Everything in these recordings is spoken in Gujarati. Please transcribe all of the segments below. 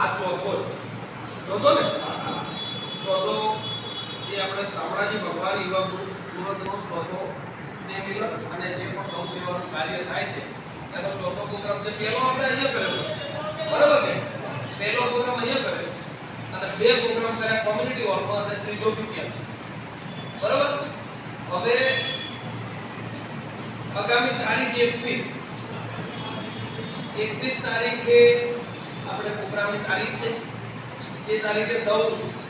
આ ચોથો છે. ચોથો ને? ચોથો જે આપણે શામળાજી ભગવાન એવા સુરતનો ચોથો સ્નેહ અને જે પણ ગૌ સેવાનું કાર્ય થાય છે, એનો ચોથો પ્રોગ્રામ છે. પહેલો આપણે અહીંયા કર્યો બરાબર કે પહેલો પ્રોગ્રામ અહીંયા કર્યો અને બે પ્રોગ્રામ કર્યા કોમ્યુનિટી હોલમાં અને ત્રીજો બીપીએમ છે. બરાબર? હવે આગામી તારીખ એકવીસ. એકવીસ તારીખે આપણે પ્રોગ્રામની તારીખ છે એ તારીખે સૌ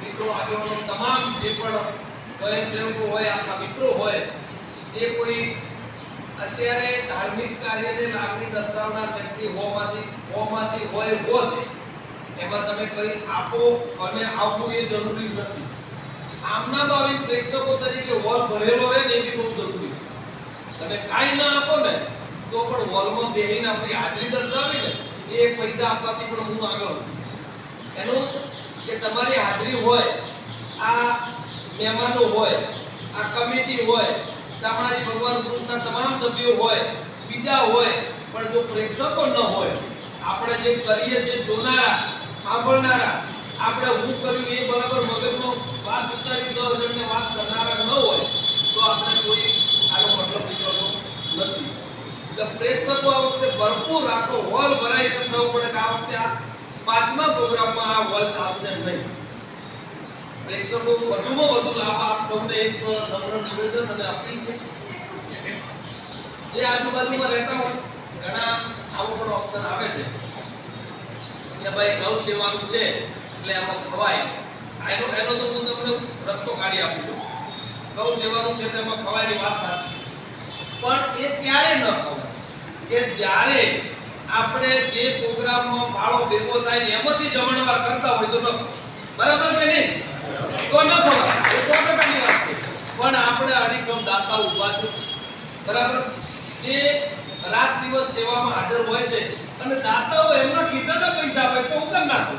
મિત્રો, આગેવાનો તમામ જે પણ સ્વયંસેવકો હોય, આપણા મિત્રો હોય, જે કોઈ અત્યારે ધાર્મિક કાર્યને લાગણી દર્શાવનાર વ્યક્તિ હોમાંથી હોમાંથી હોય હો છે, એમાં તમે કંઈ આપો અને આવવું એ જરૂરી નથી. આમના ભાવિક પ્રેક્ષકો તરીકે હોલ ભરેલો રહે ને એ બી બહુ જરૂરી છે. તમે કાંઈ ના આપો ને, તો પણ હોલમાં બેહીને આપણી હાજરી દર્શાવી ને એક પૈસા આપવાથી પણ હું આગળ એનું કે તમારી હાજરી હોય, આ મહેમાનો હોય, આ કમિટી હોય, શામળાજી ભગવાન ગ્રુપના તમામ સભ્યો હોય, બીજા હોય, પણ જો પ્રેક્ષકો ન હોય, આપણે જે કરીએ છીએ જોનારા, સાંભળનારા, આપણે હું કર્યું એ બરાબર મગજમાં વાત ઉતારી દો જણને વાત કરનારા ન હોય, તો આપણે કોઈ આનો મતલબ નીકળતો નથી. એટલે પ્રેક્ષકો આ વખતે ભરપૂર રાખો હોલ ભરાઈ ન થવું પડે કે આ વખતે આ પાંચમા પ્રોગ્રામમાં આ હોલ ચાલશે નહીં. પ્રેક્ષકો વધુમાં વધુ લાભ આપ સૌને એક નમ્ર નિવેદન અને અપીલ છે. જે આજુબાજુમાં રહેતા હોય, ઘણા આવો પણ ઓપ્શન આવે છે. કે ભાઈ ગૌ સેવાનું છે, એટલે એમાં ખવાય. એનો એનો તો હું તમને રસ્તો કાઢી આપું છું. ગૌ સેવાનું છે તેમાં ખવાયની વાત સાચી. પણ એ ક્યારે ન ખવાય. કે જ્યારે આપણે જે પ્રોગ્રામમાં ફાળો ભેગો થાય ને એમાંથી જમણવાર કરતા હોય તો ન બરાબર કે નહીં? તો ન ખવાય એ સો ટકાની વાત છે. પણ આપણે અધિક્રમ દાતા ઊભા છે. બરાબર? જે રાત દિવસ સેવામાં હાજર હોય છે, અને દાતાઓ એમના ખિસ્સાના પૈસા આપે તો ઉતર નાખો?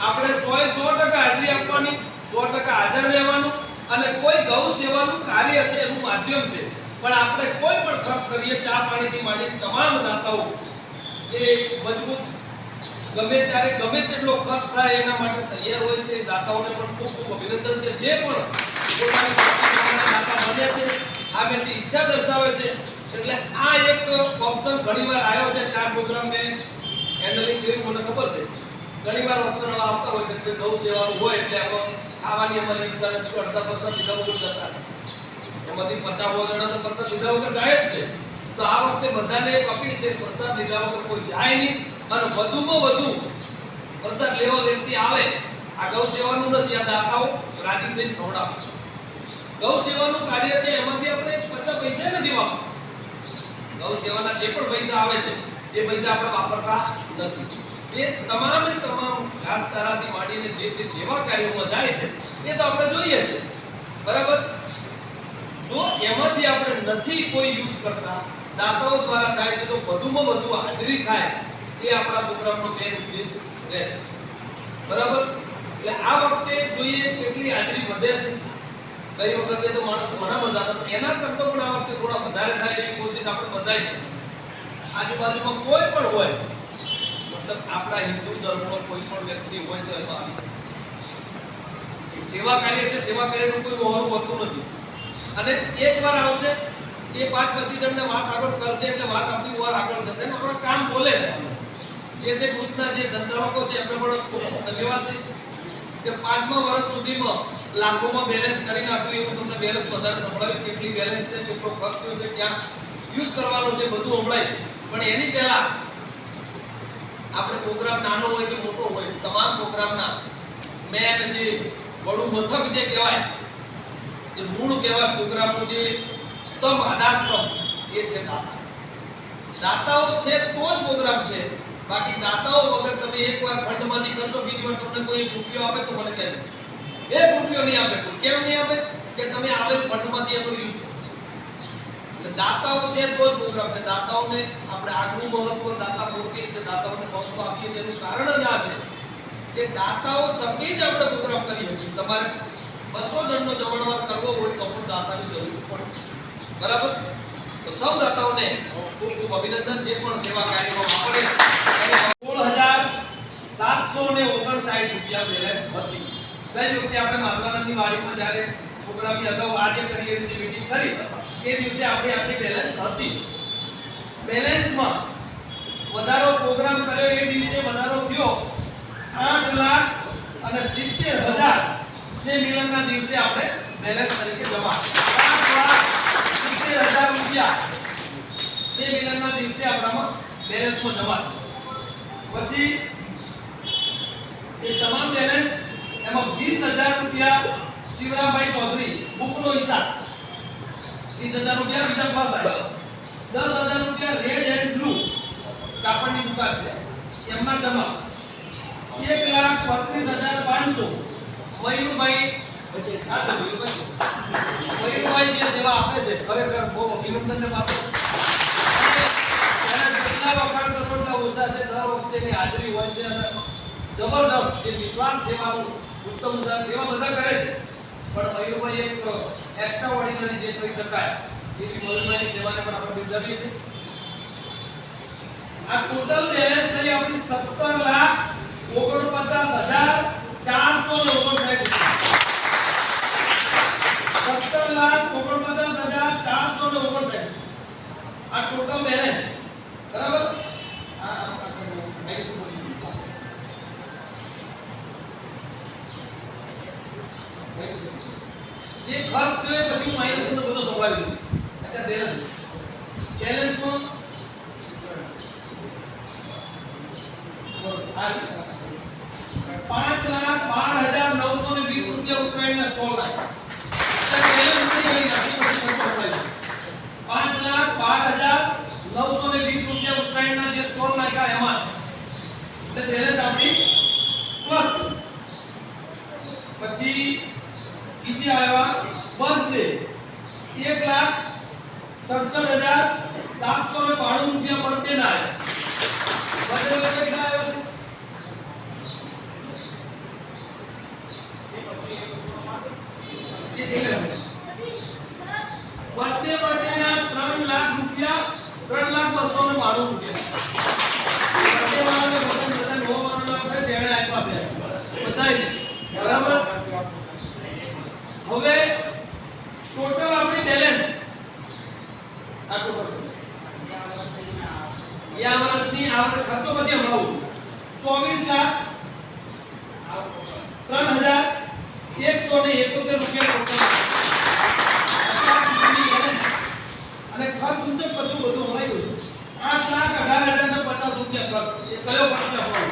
આપણે સો એ સો ટકા હાજરી આપવાની, સો ટકા હાજર રહેવાનું, અને કોઈ ગૌ સેવાનું કાર્ય છે એનું માધ્યમ છે. પણ આપણે કોઈ પણ ખર્ચ કરીએ, ચા પાણીથી માંડી તમામ દાતાઓ જે મજબૂત ગમે ત્યારે ગમે તેટલો ખર્ચ થાય એના માટે તૈયાર હોય છે. દાતાઓને પણ ખૂબ ખૂબ અભિનંદન છે. જે પણ પોતાની દાતા બન્યા છે, આ વ્યક્તિ ઈચ્છા દર્શાવે છે. એટલે આ એક ઓપ્શન ઘણીવાર આવ્યો છે ચાર પ્રોગ્રામ મેં હેન્ડલિંગ કર્યું, મને ખબર છે. ઘણીવાર ઓપ્શન આવતા હોય છે કે ગૌ સેવાનું હોય એટલે આપણે ખાવાની અમારી ઈચ્છા નથી તો અડધા પર્સન્ટ લીધા જતા. એમાંથી પચાસ જણા તો પ્રસાદ લીધા વગર જાય જ છે. તો આ વખતે બધાને એક અપીલ છે, પ્રસાદ લીધા વગર કોઈ જાય નહીં અને વધુમાં વધુ પ્રસાદ લેવા વ્યક્તિ આવે. આ ગૌ સેવાનું નથી, આ દાતાઓ રાજી થઈને ખવડાવે છે. ગૌ સેવાનું કાર્ય છે, એમાંથી આપણે પચાસ પૈસા નથી વાપરતા. ગૌ સેવાના જે પણ પૈસા આવે છે, એ પૈસા આપણે વાપરતા નથી. એ તમામે તમામ ઘાસચારાથી માંડીને જે તે સેવા કાર્યોમાં જાય છે, એ તો આપણે જોઈએ છે. બરાબર? જો એમાંથી આપણે નથી કોઈ યુઝ કરતા, દાતાઓ દ્વારા થાય છે તો વધુમાં વધુ હાજરી થાય, એ આપણા પ્રોગ્રામનો મેન ઉદ્દેશ રહેશે. બરાબર? એટલે આ વખતે જોઈએ કેટલી હાજરી વધે છે. કઈ વખતે તો માણસો ઘણા બધા એના કરતો પણ આ વખતે થોડા વધારે થાય એની કોશિશ આપણે બધાય આજુબાજુમાં કોઈ પણ હોય, મતલબ આપણા હિન્દુ ધર્મનો કોઈ પણ વ્યક્તિ હોય તો એમાં આવી શકે સેવા કાર્ય છે, સેવા કાર્યનું કોઈ મોહરું હોતું નથી. અને એકવાર આવશે, એ પાંચ પચીસ જણને વાત આગળ કરશે એટલે વાત આપણી વાર આગળ થશે ને આપણા કામ બોલે છે. જે તે ગ્રુપના જે સંચાલકો છે, એમને પણ ખૂબ ધન્યવાદ છે કે પાંચમા વર્ષ સુધીમાં લાખોમાં બેલેન્સ કરીને આપ્યું એવું તમને બેલેન્સ વધારે સંભળાવીશ કેટલી બેલેન્સ છે, કેટલો ખર્ચ થયો છે, ક્યાં યુઝ કરવાનો છે, બધું સંભળાય પણ એની પહેલા આપણે પ્રોગ્રામ નાનો હોય કે મોટો હોય, તમામ પ્રોગ્રામના મેન જે વડું મથક જે કહેવાય જે મૂળ કહેવાય પ્રોગ્રામનું જે સ્તંભ આધાર સ્તંભ એ છે દાતા. દાતાઓ છે તો જ પ્રોગ્રામ છે. બાકી દાતાઓ વગર તમે એકવાર ફંડમાંથી કરશો, બીજી વાર તમને કોઈ રૂપિયો આપે તો મને કહેજો. એક રૂપિયો નહીં આપે કેમ નહીં આપે? કે તમે આવે ફંડમાંથી એનો યુઝ દાતાઓ છે તો જ પ્રોગ્રામ છે. દાતાઓને આપણે આગવું મહત્વ દાતા પોતે છે દાતાઓને મહત્વ આપીએ છીએ. એનું કારણ જ આ છે કે દાતાઓ તકે જ આપણે પ્રોગ્રામ કરીએ છીએ તમારે બસો જણનો જમણવાર કરવો હોય તો પણ દાતાની જરૂર પડે બરાબર? તો સૌ દાતાઓને ખૂબ ખૂબ અભિનંદન જે પણ સેવા કાર્યમાં આપણે સોળ હજાર સાતસો રૂપિયા બેલેન્સ હતી. ગઈ વખતે આપણે માલવાનાની વાડીમાં જ્યારે પ્રોગ્રામની અગાઉ આજે કરી એ રીતે મીટિંગ કરી. એ દિવસે આપણી આટલી બેલેન્સ હતી. બેલેન્સમાં વધારો પ્રોગ્રામ કર્યો, એ દિવસે વધારો થયો આઠ લાખ અને સિત્તેર હજાર ને મિલનના દિવસે આપણે બેલેન્સ તરીકે જમા સિત્તેર હજાર રૂપિયા તે મિલનના દિવસે આપણામાં બેલેન્સમાં જમા પછી એ તમામ બેલેન્સ એમાં વીસ હજાર રૂપિયા શિવરામભાઈ ચૌધરી બુકનો હિસાબ. વીસ હજાર રૂપિયા બીજા પાસ આવ્યા. દસ હજાર રૂપિયા રેડ એન્ડ બ્લુ કાપડની દુકાન છે. એમના જમા. એક લાખ બત્રીસ હજાર પાંચસો મયુરભાઈ મયુરભાઈ જે સેવા આપે છે ખરેખર બહુ અભિનંદનને પાત્ર છે. અને એના જેટલા વખાણ કરોડના ઓછા છે દર વખતે હાજરી હોય છે અને જબરજસ્ત જે નિસ્વાર્થ સેવાનું ઉત્તમ ઉદાહરણ સેવા બધા કરે છે. પણ મયુરભાઈ એક એક્સ્ટ્રા ઓર્ડિનરી જે કહી શકાય એવી મયુરભાઈની સેવાને પણ આપણે બિરદાવીએ છીએ. આ ટોટલ બેલેન્સ થઈ આપણી સત્તર લાખ ઓગણપચાસ હજાર ચારસો ને ઓગણસાઠ સત્તર લાખ ઓગણપચાસ હજાર ચારસો ને ઓગણસાઠ આ ટોટલ બેલેન્સ બરાબર જે ખર્ચ થયો પછી હું માઇનસ બધો સંભાળી લઈશ અત્યારે બેલેન્સ બેલેન્સમાં આ રીતે. પાંચ લાખ બાર હજાર નવસો ને વીસ રૂપિયા ઉત્તરાયણના સ્ટોલ નાખ્યા એટલે બેલેન્સ નથી આવી નાખી, પછી ખર્ચ સંભાળી લઈશ. પાંચ લાખ બાર હજાર નવસો ને વીસ રૂપિયા ઉત્તરાયણના જે સ્ટોલ નાખ્યા એમાં એટલે બેલેન્સ આપણી પ્લસ પછી બીજી આવ્યા. બર્થડે એક લાખ સડસઠ હજાર સાતસો ને બાણું રૂપિયા બર્થડે ના બર્થડે વખતે કેટલા આવ્યા છે? બર્થડે બર્થડે ના ત્રણ લાખ બસો ને બાણું રૂપિયા. બર્થડે બધા બધા નવો વાળાને આપણે જેણે આપ્યા છે. બધાય બરાબર હવે ટોટલ આપણી બેલેન્સ આ ટોટલ balance. એ આ વર્ષની આ વર્ષ ખર્ચો પછી હમણાં ચોવીસ લાખ ત્રણ હજાર એકસો ને એકોતેર રૂપિયા. અને ખર્ચ મુજબ બધું બધું હમણાં ગયું આઠ લાખ અઢાર હજાર ને પચાસ રૂપિયા ખર્ચ એ કયો ખર્ચ આપણો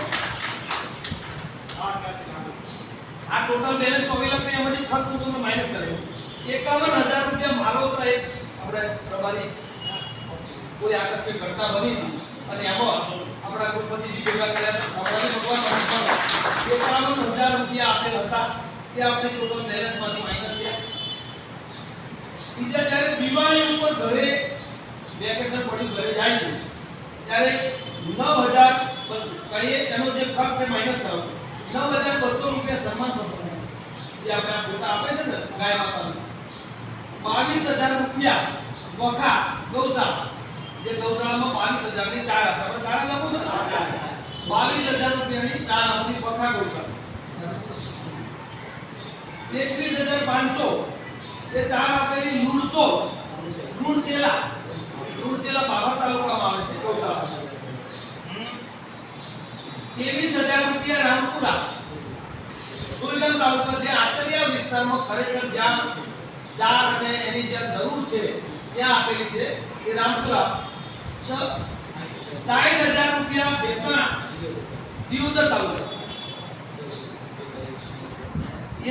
આ ટોટલ બેલેન્સ ચોવીસ લાખ એમાંથી ખર્ચ હું તમને માઇનસ કર્યો એકાવન હજાર રૂપિયા મારો આપણે પ્રભારી કોઈ આકસ્મિક ઘટના બની હતી અને એમાં આપણા કુલપતિ જી ભેગા કર્યા સમાજે ભગવાન એકાવન હજાર રૂપિયા આપેલ હતા. તે આપણે ટોટલ બેલેન્સમાંથી માઇનસ થયા. બીજા જ્યારે દિવાળી ઉપર ઘરે વેકેશન પડ્યું, ઘરે જાય છે, ત્યારે નવ હજાર બસ, કહીએ, એનો જે ખર્ચ છે માઇનસ કરો નવ હજાર બસો રૂપિયા સન્માન પત્ર જે આપણે આ ફોટા આપે છે ને, ગાય માતાનું. બાવીસ હજાર રૂપિયા વખા ગૌશાળા જે ગૌશાળામાં બાવીસ હજારની ચાર આપે. ચાર જ આપો છો ને? બાવીસ હજાર રૂપિયાની ચાર આપની પખા ગૌશાળા. એકવીસ હજાર પાંચસો. એ ચાર આપેલી મૂળસો મૂળસેલા મૂળસેલા બાબર તાલુકામાં આવે છે ગૌશાળા ત્રેવીસ હજાર રૂપિયા રામપુરા. સુરગામ તાલુકા જે આતરિયા વિસ્તારમાં ખરેખર જ્યાં ચાર અને એની જ્યાં જરૂર છે ત્યાં આપેલી છે એ રામપુરા. છ સાઠ હજાર રૂપિયા ભેસાણા દિયોદર તાલુકા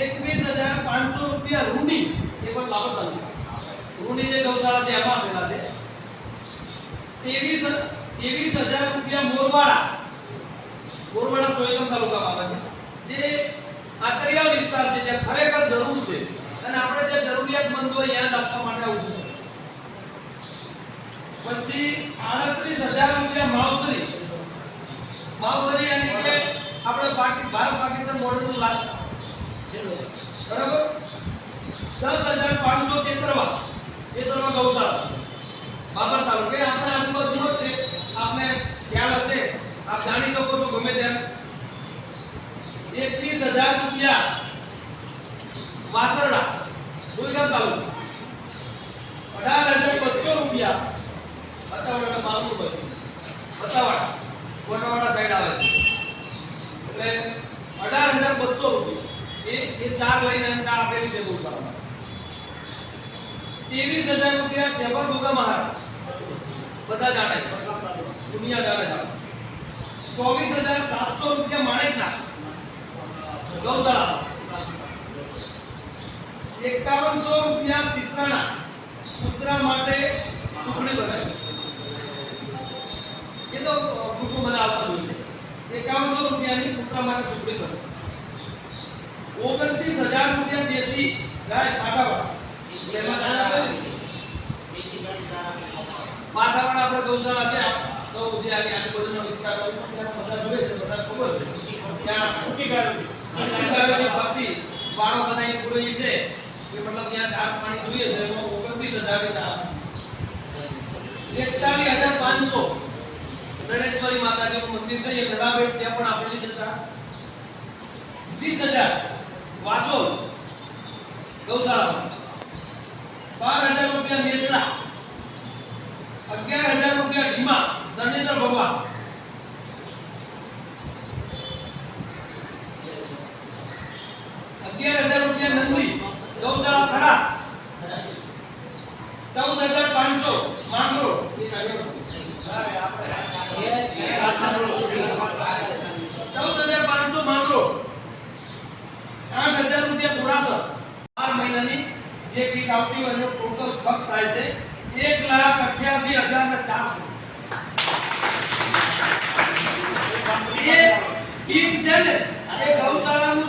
એકવીસ હજાર પાંચસો રૂપિયા રૂની એ પણ બાબત તાલુકા રૂની જે ગૌશાળા છે, એમાં આપેલા છે. ત્રેવીસ ત્રેવીસ હજાર રૂપિયા મોરવાડા. બોરવાડા સોયગામ તાલુકામાં આવે છે. જે આતરિયા વિસ્તાર છે, જ્યાં ખરેખર જરૂર છે અને આપણે જે જરૂરિયાતમંદ યાદ આપવા માટે આવું. પછી આડત્રીસ હજાર રૂપિયા માવસરી. માવસરી યાની કે આપણે પાકી ભારત પાકિસ્તાન બોર્ડરનું લાસ્ટ બરાબર? દસ હજાર પાંચસો તેતરવા. તેતરવા ગૌશાળા. બાબર તાલુકે આપણા આજુબાજુનો જ છે. આપને ખ્યાલ હશે. આપ જાણી શકો છો ગમે ત્યારે. એકવીસ હજાર રૂપિયા વાસરડા સુઈગામ તાલુકો. અઢાર હજાર બસો રૂપિયા. બતાવાડા મામલું બધું બતાવાડા કોટાવાડા સાઈડ આવે છે. એટલે અઢાર હજાર બસો રૂપિયા. એ ચાર લઈને અંદર આપેલી છે ગૌશાળા ત્રેવીસ હજાર રૂપિયા શેફર ભોગા મહારાજ. બધા જાણે છે. દુનિયા જાણે છે. ચોવીસ હજાર સાતસો રૂપિયા માણેકના ગૌશાળા. એકાવનસો રૂપિયા સિસરાણા કૂતરા માટે સુખડી બનાવી એ તો ગ્રુપમાં બધા આવતા હોય છે. એકાવનસો રૂપિયાની કૂતરા માટે સુખડી બનાવી ઓગણત્રીસ હજાર રૂપિયા દેશી ગાય ને. માથાવાળા આપણે ગૌશાળા છે. સૌ જે આજે આજુબાજુના વિસ્તારો બધા જોવે છે બધા ખબર છે. ત્યાં ભક્તિ વાળો બધા પૂરી છે કે મતલબ ત્યાં ચાર પાણી જોઈએ છે એમાં ઓગણત્રીસ હજાર એકતાલીસ હજાર પાંચસો. ગણેશ્વરી માતાજીનું મંદિર છે, એ ગળાભેટ ત્યાં પણ આપેલી છે ચા. વીસ હજાર. વાંચો. ગૌશાળામાં. બાર હજાર રૂપિયા મેસડા. અગિયાર હજાર રૂપિયા ઢીમા ધરણીધર ભગવાન. અગિયાર હજાર રૂપિયા નંદી. ગૌશાળા થરા ચૌદ હજાર પાંચસો. માંગરો એ ચાલ્યો આઠ હજાર રૂપિયા જે કીટ આવતી હોય છે ને એ કીટ છે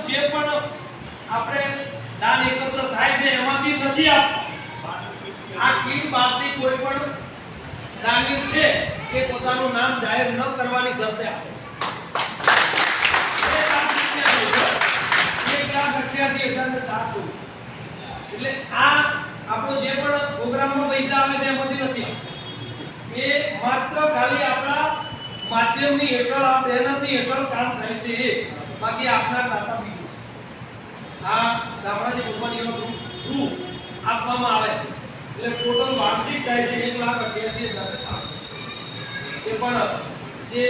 જે પણ આપણે દાન એકત્ર થાય છે એમાંથી નથી આપતા. આ કીટ બાદથી કોઈ પણ દાનવીર છે એ પોતાનું નામ જાહેર ન કરવાની શરતે આપે છે. એટલે આ આપણો જે પણ પ્રોગ્રામમાં પૈસા આવે છે એમાંથી નથી એ માત્ર ખાલી આપણા માધ્યમની હેઠળ, આ મહેનતની હેઠળ કામ થાય છે એ. બાકી આપના ખાતા બીજું છે. આ સામ્રાજ્ય કંપનીઓ થ્રુ આપવામાં આવે છે. એટલે ટોટલ વાર્ષિક થાય છે એક લાખ અઠ્યાસી હજાર એ પણ જે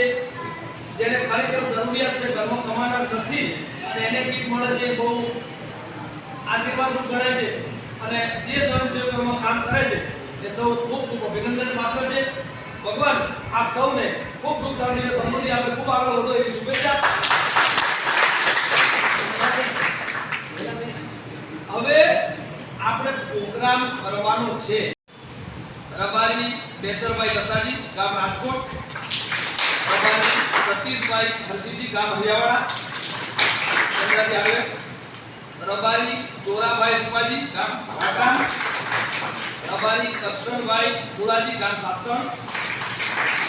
જેને ખરેખર જરૂરિયાત છે, ઘરમાં કમાનાર નથી અને એને કીટ મળે છે બહુ આશીર્વાદરૂપ ગણે છે. અને જે સ્વયંસેવકોમાં કામ કરે છે, એ સૌ ખૂબ ખૂબ અભિનંદન પાત્ર છે. ભગવાન, આપ સૌને ખૂબ સુખ શાંતિને સમૃદ્ધિ આપે. ખૂબ આગળ વધો એવી શુભેચ્છા. હવે આપણે પ્રોગ્રામ કરવાનો છે. રબારી બેચરભાઈ લસાજી, ગામ રાજકોટ. સતીશભાઈ હરજીજી, ગામ હરિયાવાડા. આવે. રબારી ચોરાભાઈ રૂપાજી, ગામ પાટણ રબારી કરશનભાઈ કુળાજી ગામ સાક્ષણ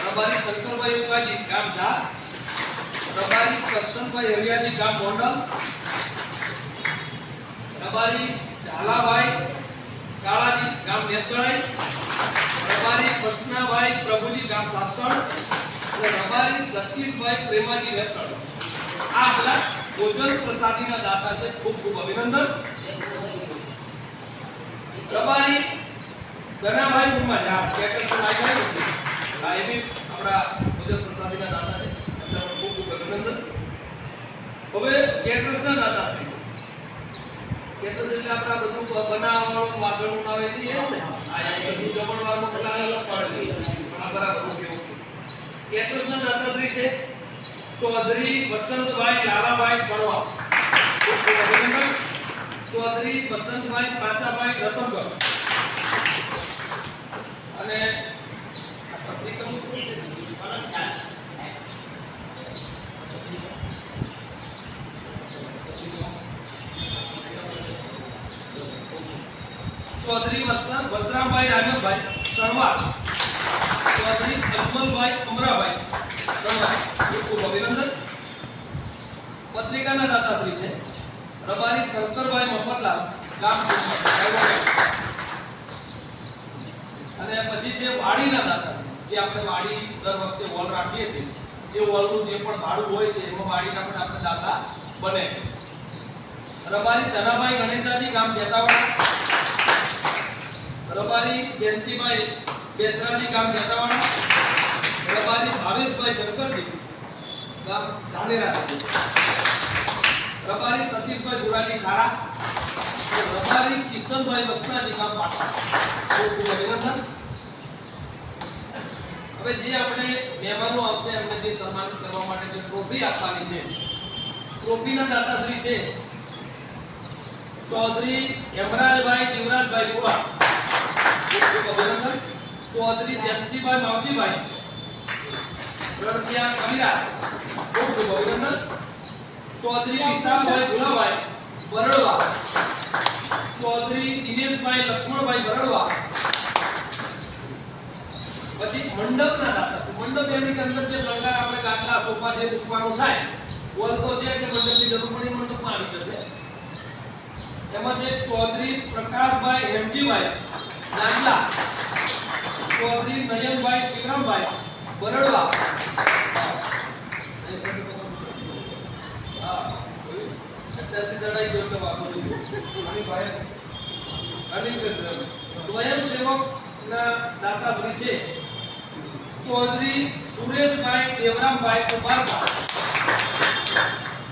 રબારી શંકરભાઈ રૂપાજી, ગામ ઝા રબારી કરશનભાઈ હરિયાજી, ગામ ગોંડલ. રબારી ઝાલાભાઈ કાળાજી ગામ નેત્રાઈ રબારી કૃષ્ણાભાઈ પ્રભુજી ગામ સાપસણ અને રબારી સતીશભાઈ પ્રેમાજી નેત્રળ આ બધા ભોજન પ્રસાદીના દાતા છે. ખૂબ ખૂબ અભિનંદન. રબારી ગનાભાઈ ગુરમા જા કેટર તો લાઈ ગયો નથી આ બી આપણા ભોજન પ્રસાદીના દાતા છે. એમને ખૂબ ખૂબ અભિનંદન. હવે કેટર્સના દાતા છે. એટલે આપણા બધું બનાવવાનું વાસણ બનાવે એ એવું ને આ બધું જમણવારમાં બનાવેલો પાડે આ બરાબર ઓકે ઓકે કેટર્સના દાતા છે. ચૌધરી વસંતભાઈ લાલાભાઈ સરવા ચૌધરી વસંતભાઈ પાચાભાઈ રતનગઢ અને શું છે? ચૌધરી વસન વસરામભાઈ રામભાઈ સણવાર ચૌધરી અજમલભાઈ અમરાભાઈ સણવાર ખૂબ ખૂબ અભિનંદન. પત્રિકાના દાતાશ્રી છે રબારી શંકરભાઈ મફતલાલ, ગામ અને પછી છે વાડીના દાતાશ્રી, જે આપણે વાડી દર વખતે વોલ રાખીએ છીએ, એ વોલનું જે પણ ભાડું હોય છે, એમાં વાડીના પણ આપણે દાતા બને છે. રબારી ધનાભાઈ ગણેશાજી, ગામ જેતાવાડા. રબારી જયંતિભાઈ બેચરાજી ગામ જેતાવાડા રબારી ભાવેશભાઈ શંકરજી ગામ ધાનેરા રબારી સતીશભાઈ ગુરાજી ખારા રબારી કિશનભાઈ વસનાજી ગામ અભિનંદન. હવે જે આપણે મહેમાનો આવશે, એમને જે સન્માનિત કરવા માટે જે ટ્રોફી આપવાની છે ટ્રોફીના દાતાશ્રી છે. ચૌધરી હેમરાજભાઈ જીવરાજભાઈ ખૂબ અભિનંદન ચૌધરી માવજીભાઈ. રણકિયા કમિરા ખૂબ ખૂબ અભિનંદન ચૌધરી વિશાલભાઈ ભુલાભાઈ બરડવા ચૌધરી દિનેશભાઈ, લક્ષ્મણભાઈ બરડવા પછી મંડપના દાતા મંડપ એની અંદર જે શણગાર આપણે ગાટલા સોફા જે મૂકવાનો થાય, વોલ તો છે એટલે મંડપની જરૂર પડી મંડપમાં આવી જશે. એમાં છે ચૌધરી પ્રકાશભાઈ, હેમજીભાઈ નાંદલા ચૌધરી નયનભાઈ શિવરામભાઈ બરડવા હા, અત્યારથી જણાઈ ગયું કે વાંધો નહીં. અને ભાઈ અને સ્વયંસેવકના દાતાશ્રી છે. ચૌધરી સુરેશભાઈ દેવરામભાઈ કુમારકા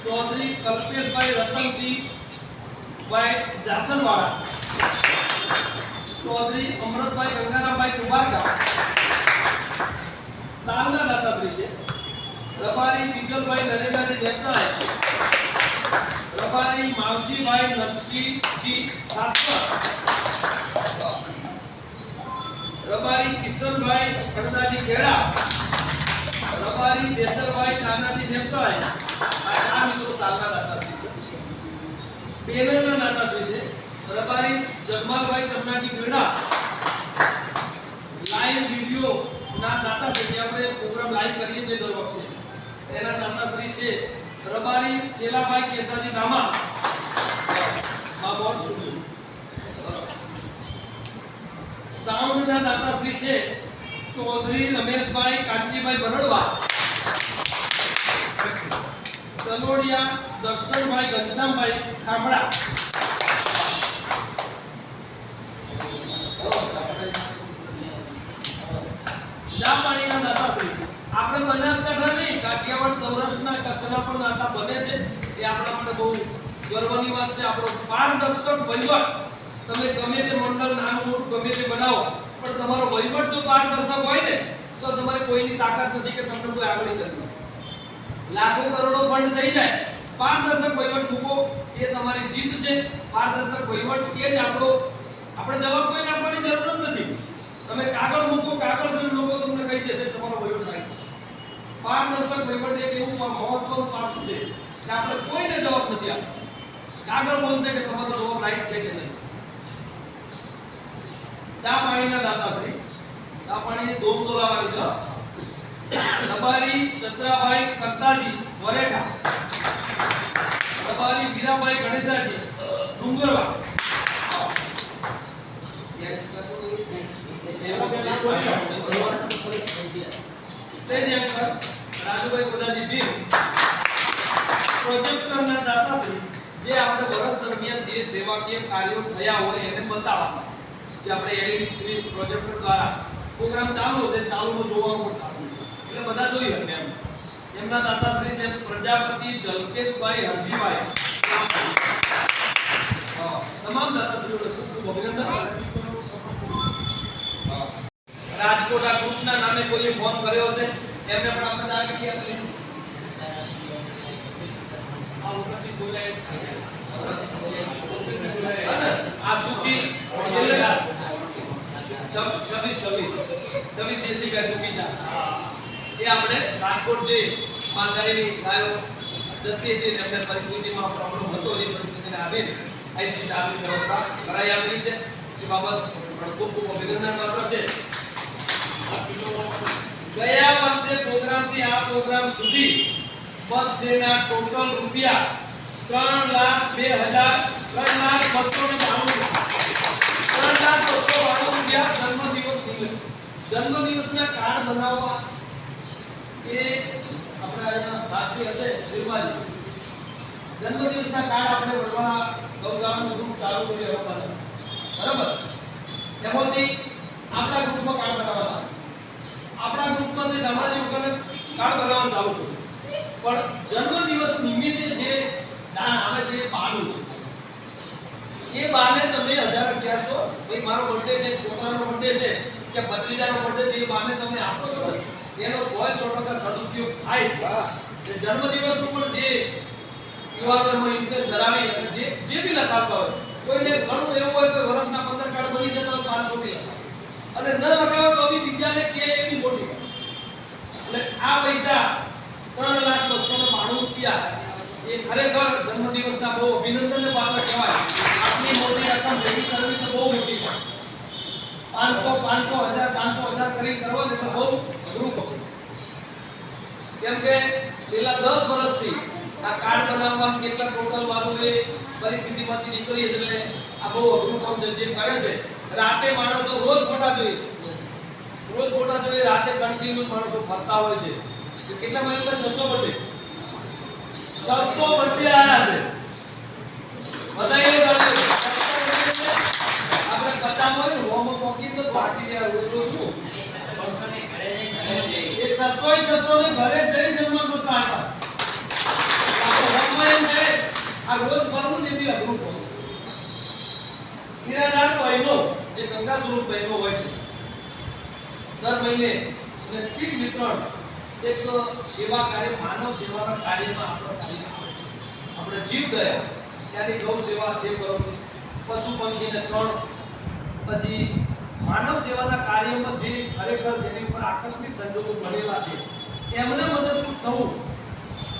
ચૌધરી કલ્પેશભાઈ રતનસિંહ ભાઈ જાસનવાળા. ચૌધરી અમૃતભાઈ ગંગારામભાઈ કુમારકા સાંગા દાતાશ્રી છે. રબારી વિજલભાઈ નરેન્દ્રજી દેવનાય રબારી માવજીભાઈ નરસિંહજી સાતવા રબારી કિશનભાઈ ખડદાજી ખેડા. રબારી દેતરભાઈ નાનાજી દેવતાય આ ચાર મિત્રો સાંગા દાતાશ્રી છે. બેનરના દાતાશ્રી છે. રબારી જગમાલભાઈ ચમનાજી ગીરડા લાઈવ વિડિયો ના દાતાશ્રી આપણે પ્રોગ્રામ લાઈવ કરીએ છીએ દર વખતે. એના દાતાશ્રી છે રબારી શેલાભાઈ કેસાજી ધામા. આ બોર્ડ સ્ટુડિયો સાઉન્ડના દાતાશ્રી છે ચૌધરી રમેશભાઈ કાંચીભાઈ બરડવા તલોડિયા દર્શનભાઈ ઘનશ્યામભાઈ ખામડા. ચા પાણીના દાતાશ્રી આપણે બનાસકાંઠા નહીં, કાઠિયાવાડ સૌરાષ્ટ્રના કચ્છના પણ દાતા છે. બહુ ગર્વની વાત છે. આપણો પારદર્શક વહીવટ. તમે ગમે તે મંડળ નાનું ગમે તે બનાવો, પણ તમારો વહીવટ જો પારદર્શક હોય ને, તો તમારે કોઈની તાકાત નથી કે તમને કોઈ આગળ કરી લાખો કરોડો ફંડ થઈ જાય. પારદર્શક વહીવટ મૂકો, એ તમારી જીત છે. પારદર્શક વહીવટ એ જ આપણો, આપણે જવાબ કોઈને આપવાની જરૂર જ નથી. તમે કાગળ મૂકો, કાગળ લોકો તમને કહી દેશે, તમારો વહીવટ રાઈટ છે. પારદર્શક વહીવટ એક એવું મહત્વનું પાસું છે કે આપણે કોઈને જવાબ નથી આપતા. કાગળ બોલશે કે તમારો જવાબ રાઈટ છે કે નહીં? ચા પાણીના દાતાશ્રી ચા પાણીની દોમ દોલાવાની છે તમારી ચંદ્રાભાઈ કરતાજી, વરેઠા. તમારી વીરાભાઈ ગણેશાજી ડુંગરવા રાજુભાઈ ગોદાજી ભીમ સેવાકીય કાર્યો થયા હોય છે ચાલુ હશે ચાલુમાં છે એટલે બધા જોઈ શકે એમ એમના દાતાશ્રી છે, પ્રજાપતિ, જલકેશભાઈ, હરજીભાઈ. તમામ દાતાશ્રીઓને ખૂબ ખૂબ અભિનંદન. ગ્રુપના નામે કોઈએ ફોન કર્યો હશે? એમને પણ આપણે જાણ કરી આપેલી છે. આ વખતની બોલાય છે. આ સુકી છેલ્લે છ- છવ્વીસ છવ્વીસ. છવ્વીસ દેશી ગાય સુકી ચા એ આપણે રાજકોટ જે માલધારીની ગાયો જતી હતી એમને પરિસ્થિતિમાં પ્રોબ્લેમ હતો એ પરિસ્થિતિને આધીન અહીંથી ચાલુ વ્યવસ્થા કરાઈ આપેલી છે. એ બાબત ખૂબ ખૂબ અભિનંદન પાત્ર છે. ગયા વર્ષે પ્રોગ્રામથી આ પ્રોગ્રામ સુધી બધેના ટોટલ રૂપિયા ત્રણ લાખ બે હજાર ત્રણ લાખ બસો ને બાણું ત્રણ લાખ બસો બાણું રૂપિયા જન્મદિવસ જન્મદિવસના કાર્ડ બનાવવા એ આપણે અહીંયા સાક્ષી હશે, નિર્માજી. જન્મદિવસના કાર્ડ આપણે વડવા ગૌશાળાનું ગ્રુપ ચાલુ કરી બધા. બરાબર? એમાંથી આપણા ગ્રુપમાં કાર્ડ બનાવવાના. આપણા ગ્રુપમાંથી સામાજિક લોકોને કાર્ડ બનાવવાનું ચાલુ કર્યું. પણ જન્મદિવસ નિમિત્તે જે દાન આવે છે એ બાનું છે. એ બાને તમે હજાર અગિયારસો ભાઈ મારો બર્થડે છે છોકરાનો બર્થડે છે કે ભત્રીજાનો બર્થડે છે એ બાને તમે આપો છો. એનો સો સો ટકા સદુપયોગ થાય છે. જે જન્મદિવસનું પણ જે યુવાનોમાં ઇન્ટરેસ્ટ ધરાવી અને જે જે બી લખાવતા હોય કોઈને ઘણું એવું હોય કે વર્ષના પંદર કાર્ડ બની જતા હોય પાંચસો બી લખાવે અને ન લખાવે તો બી બીજાને કે એ બી મોટી વાત છે. એટલે આ પૈસા ત્રણ લાખ બસો ને બાણું રૂપિયા એ ખરેખર જન્મદિવસના બહુ અભિનંદનને પાત્ર કહેવાય. આટલી મોટી રકમ ભેગી કરવી તો બહુ મોટી છે. પાંચસો પાંચસો હજાર પાંચસો હજાર કરી કરો ને તો બહુ અઘરું છે કેમ કે છેલ્લા દસ વર્ષથી આ કાર્ડ બનાવવામાં કેટલા ટોટલ મારું એ પરિસ્થિતિમાંથી નીકળી એટલે આ બહુ અઘરું કામ છે જે કરે છે. રાતે માણસો રોજ ફોટા જોઈએ. રોજ ફોટા જોઈએ, રાતે કન્ટિન્યુ માણસો ફરતા હોય છે. કેટલા મહિના છસો બર્થડે છસો બર્થડે આયા છે. બધા આપણે પચામ હોય ને હોમ પોકી તો પાર્ટી રોજ રોજ શું? એ છસો ય છસો ને ઘરે જઈ જમવા બધા આ રોજ કરવું ને એ બી અઘરું છે. નિરાધાર બહેનો ગંગા સ્વરૂપ બહેનો હોય છે. દર મહિને. કીટ વિતરણ. એક સેવા કાર્ય, માનવ સેવાના કાર્યમાં આપણો કાર્ય આપણે જીવ ગયા ત્યાંની ગૌ સેવા જે કરો પશુ પંખીને ચણ પછી માનવ સેવાના કાર્યમાં જે ખરેખર જેની ઉપર આકસ્મિક સંજોગો બનેલા છે, એમને મદદરૂપ થવું,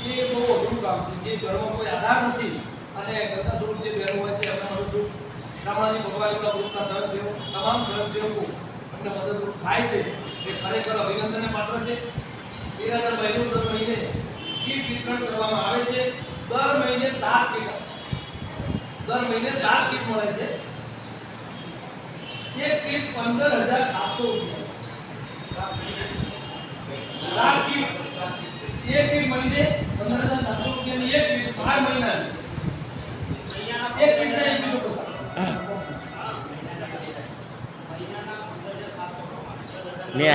એ બહુ અઘરું કામ છે. જે ઘરમાં કોઈ આધાર નથી અને ગંગા સ્વરૂપ જે બહેનો હોય છે, એમને મદદરૂપ સામાજિક ભગવાનના ગ્રુપના સ્વયંસેવકો તમામ સ્વયંસેવકો એમને મદદરૂપ થાય છે. એ ખરેખર અભિનંદનને પાત્ર છે. દર મહિને કીટ વિતરણ કરવામાં આવે છે. દર મહિને સાત કીટ દર મહિને સાત કીટ મળે છે. એક કીટ પંદર હજાર સાતસો રૂપિયા. કીટ. એક કીટ મહિને પંદર હજાર સાતસો રૂપિયાની એક કીટ બાર મહિના એક કીટ ને એકવીસો ટકા ને